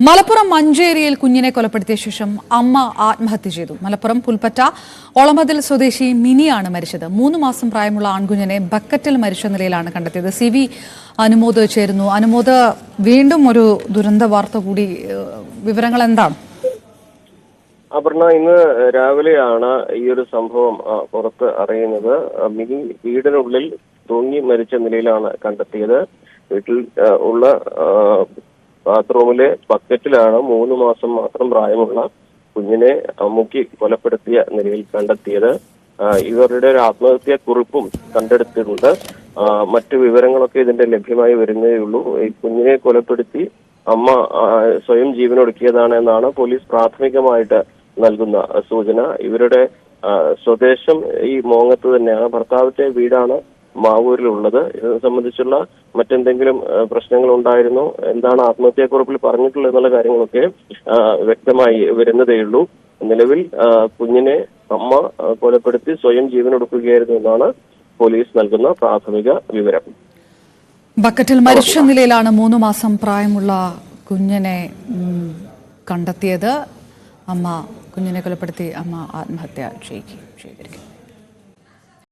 മലപ്പുറം മഞ്ചേരിയിൽ കുഞ്ഞിനെ കൊലപ്പെടുത്തിയ ശേഷം അമ്മ ആത്മഹത്യ ചെയ്തു. മലപ്പുറം പുൽപ്പറ്റ ഒളമതിൽ സ്വദേശി മിനിയാണ് മരിച്ചത്. മൂന്ന് മാസം പ്രായമുള്ള ആൺകുഞ്ഞിനെ ബക്കറ്റിൽ മരിച്ച നിലയിലാണ് കണ്ടെത്തിയത്. സി വി അനുമോദ് ചേരുന്നു. അനുമോദ് വീണ്ടും ഒരു ദുരന്ത വാർത്ത കൂടി വിവരങ്ങൾ എന്താണ് അപർണ ഇന്ന് രാവിലെയാണ് ഈ ഒരു സംഭവം പുറത്ത് അറിയുന്നത്. മിനി വീടിനുള്ളിൽ തൂങ്ങി മരിച്ച നിലയിലാണ് കണ്ടെത്തിയത്. വീട്ടിൽ ഉള്ള ബാത്റൂമിലെ ബക്കറ്റിലാണ് മൂന്ന് മാസം മാത്രം പ്രായമുള്ള കുഞ്ഞിനെ മുക്കി കൊലപ്പെടുത്തിയ നിലയിൽ കണ്ടെത്തിയത്. ഇവരുടെ ഒരു ആത്മഹത്യാ കുറിപ്പും കണ്ടെടുത്തിട്ടുണ്ട്. മറ്റു വിവരങ്ങളൊക്കെ ഇതിന്റെ ലഭ്യമായി വരുന്നേ ഉള്ളൂ. ഈ കുഞ്ഞിനെ കൊലപ്പെടുത്തി അമ്മ സ്വയം ജീവനൊടുക്കിയതാണ് എന്നാണ് പോലീസ് പ്രാഥമികമായിട്ട് നൽകുന്ന സൂചന. ഇവരുടെ സ്വദേശം ഈ മോങ്ങത്ത് തന്നെയാണ്. ഭർത്താവിന്റെ വീടാണ് മാവൂരിലുള്ളത്. ഇത് സംബന്ധിച്ചുള്ള മറ്റെന്തെങ്കിലും പ്രശ്നങ്ങൾ ഉണ്ടായിരുന്നോ എന്താണ് ആത്മഹത്യാക്കുറിപ്പിൽ പറഞ്ഞിട്ടുള്ളത് എന്നുള്ള കാര്യങ്ങളൊക്കെ വ്യക്തമായി വരുന്നതേ ഉള്ളൂ. നിലവിൽ കുഞ്ഞിനെ അമ്മ കൊലപ്പെടുത്തി സ്വയം ജീവനൊടുക്കുകയായിരുന്നു എന്നാണ് പോലീസ് നൽകുന്ന പ്രാഥമിക വിവരം. ബക്കറ്റിൽ മരിച്ച നിലയിലാണ് മൂന്ന് മാസം പ്രായമുള്ള കുഞ്ഞിനെ കണ്ടെത്തിയത്. അമ്മ കുഞ്ഞിനെ കൊലപ്പെടുത്തി അമ്മ ആത്മഹത്യ ചെയ്തിരിക്കുന്നു.